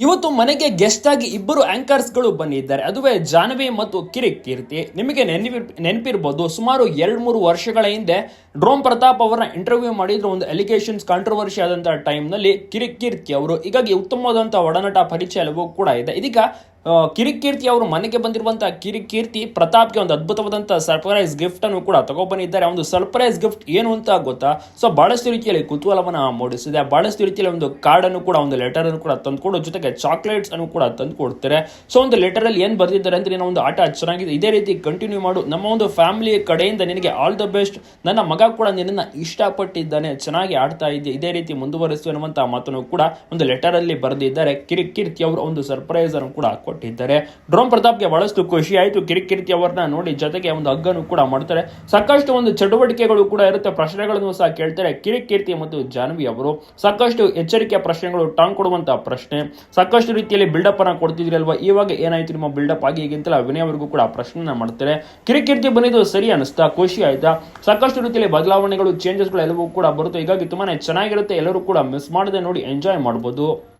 ಇವತ್ತು ಮನೆಗೆ ಗೆಸ್ಟ್ ಆಗಿ ಇಬ್ಬರು ಆಂಕರ್ಸ್ಗಳು ಬಂದಿದ್ದಾರೆ. ಅದುವೇ ಜಾಹ್ನವಿ ಮತ್ತು ಕಿರಿಕ್ ಕೀರ್ತಿ. ನಿಮಗೆ ನೆನಪಿ ನೆನಪಿರ್ಬೋದು, ಸುಮಾರು ಎರಡು ಮೂರು ವರ್ಷಗಳ ಹಿಂದೆ ಡ್ರೋಮ್ ಪ್ರತಾಪ್ ಅವರನ್ನ ಇಂಟರ್ವ್ಯೂ ಮಾಡಿದ್ರು ಒಂದು ಎಲಿಗೇಷನ್ಸ್ ಕಾಂಟ್ರವರ್ಸಿ ಆದಂತಹ ಟೈಮ್ನಲ್ಲಿ ಕಿರಿಕ್ ಕೀರ್ತಿ ಅವರು. ಹೀಗಾಗಿ ಉತ್ತಮವಾದಂತಹ ಒಡನಾಟ ಪರಿಚಯವೂ ಕೂಡ ಇದೆ. ಇದೀಗ ಆ, ಕಿರಿಕ್ ಕೀರ್ತಿ ಅವರು ಮನೆಗೆ ಬಂದಿರುವಂಥ ಕಿರಿಕೀರ್ತಿ ಪ್ರತಾಪ್ಗೆ ಒಂದು ಅದ್ಭುತವಾದಂಥ ಸರ್ಪ್ರೈಸ್ ಗಿಫ್ಟ್ ಅನ್ನು ಕೂಡ ತಗೊಬಂದಿದ್ದಾರೆ. ಒಂದು ಸರ್ಪ್ರೈಸ್ ಗಿಫ್ಟ್ ಏನು ಅಂತ ಗೊತ್ತಾ? ಸೊ ಬಹಳಷ್ಟು ರೀತಿಯಲ್ಲಿ ಕುತೂಹಲವನ್ನು ಮೂಡಿಸಿದೆ. ಬಹಳಷ್ಟು ರೀತಿಯಲ್ಲಿ ಒಂದು ಕಾರ್ಡನ್ನು ಕೂಡ ಒಂದು ಲೆಟರ್ ಅನ್ನು ಕೂಡ ತಂದುಕೊಡು ಜೊತೆಗೆ ಚಾಕ್ಲೇಟ್ಸ್ ಅನ್ನು ಕೂಡ ತಂದು ಕೊಡ್ತಾರೆ ಸೊ ಒಂದು ಲೆಟರ್ ಅಲ್ಲಿ ಬರೆದಿದ್ದಾರೆ ಅಂದರೆ ನಿನ್ನ ಒಂದು ಆಟ ಚೆನ್ನಾಗಿದೆ. ಇದೇ ರೀತಿ ಕಂಟಿನ್ಯೂ ಮಾಡು. ನಮ್ಮ ಒಂದು ಫ್ಯಾಮಿಲಿ ಕಡೆಯಿಂದ ನಿನಗೆ ಆಲ್ ದ ಬೆಸ್ಟ್ ನನ್ನ ಮಗ ಕೂಡ ನಿನ್ನನ್ನು ಇಷ್ಟಪಟ್ಟಿದ್ದಾನೆ. ಚೆನ್ನಾಗಿ ಆಡ್ತಾ ಇದ್ದೆ. ಇದೇ ರೀತಿ ಮುಂದುವರಿಸು ಎನ್ನುವಂಥ ಮಾತನ್ನು ಕೂಡ ಒಂದು ಲೆಟರ್ ಅಲ್ಲಿ ಬರೆದಿದ್ದಾರೆ. ಕಿರಿಕೀರ್ತಿ ಅವರು ಒಂದು ಸರ್ಪ್ರೈಸ್ ಅನ್ನು ಕೂಡ ಕೊಟ್ಟಿದ್ದಾರೆ. ಡ್ರೋಮ್ ಪ್ರತಾಪ್ಗೆ ಬಹಳಷ್ಟು ಖುಷಿ ಆಯಿತು. ಕಿರಿಕಿರಿತಿ ಕೀರ್ತಿ ಅವರನ್ನ ನೋಡಿ ಜೊತೆಗೆ ಒಂದು ಹಗ್ಗನ್ನು ಕೂಡ ಮಾಡ್ತಾರೆ. ಸಾಕಷ್ಟು ಒಂದು ಚಟುವಟಿಕೆಗಳು ಕೂಡ ಇರುತ್ತೆ. ಪ್ರಶ್ನೆಗಳನ್ನು ಸಹ ಕೇಳ್ತಾರೆ. ಕಿರಿಕಿರ್ತಿ ಮತ್ತು ಜಾನ್ವಿ ಅವರು ಸಾಕಷ್ಟು ಎಚ್ಚರಿಕೆಯ ಪ್ರಶ್ನೆಗಳು, ಟಾಂಗ್ ಕೊಡುವಂತಹ ಪ್ರಶ್ನೆ, ಸಾಕಷ್ಟು ರೀತಿಯಲ್ಲಿ ಬಿಲ್ಡಪ್ ಅನ್ನ ಕೊಡ್ತಿದ್ರಲ್ವಾ? ಇವಾಗ ಏನಾಯ್ತು ನಿಮ್ಮ ಬಿಲ್ಡಪ್ ಆಗಿ ಈಗಿಂತಲ ವಿನಯ್ ಅವರಿಗೂ ಕೂಡ ಪ್ರಶ್ನೆ ಮಾಡ್ತಾರೆ. ಕಿರಿಕಿರ್ತಿ ಬಂದಿದ್ದು ಸರಿ ಅನಿಸ್ತಾ ಖುಷಿ ಆಯ್ತಾ? ಸಾಕಷ್ಟು ರೀತಿಯಲ್ಲಿ ಬದಲಾವಣೆಗಳು ಚೇಂಜಸ್ಗಳು ಎಲ್ಲವೂ ಕೂಡ ಬರುತ್ತೆ. ಹೀಗಾಗಿ ತುಂಬಾನೇ ಚೆನ್ನಾಗಿರುತ್ತೆ. ಎಲ್ಲರೂ ಕೂಡ ಮಿಸ್ ಮಾಡದೆ ನೋಡಿ ಎಂಜಾಯ್ ಮಾಡ್ಬೋದು.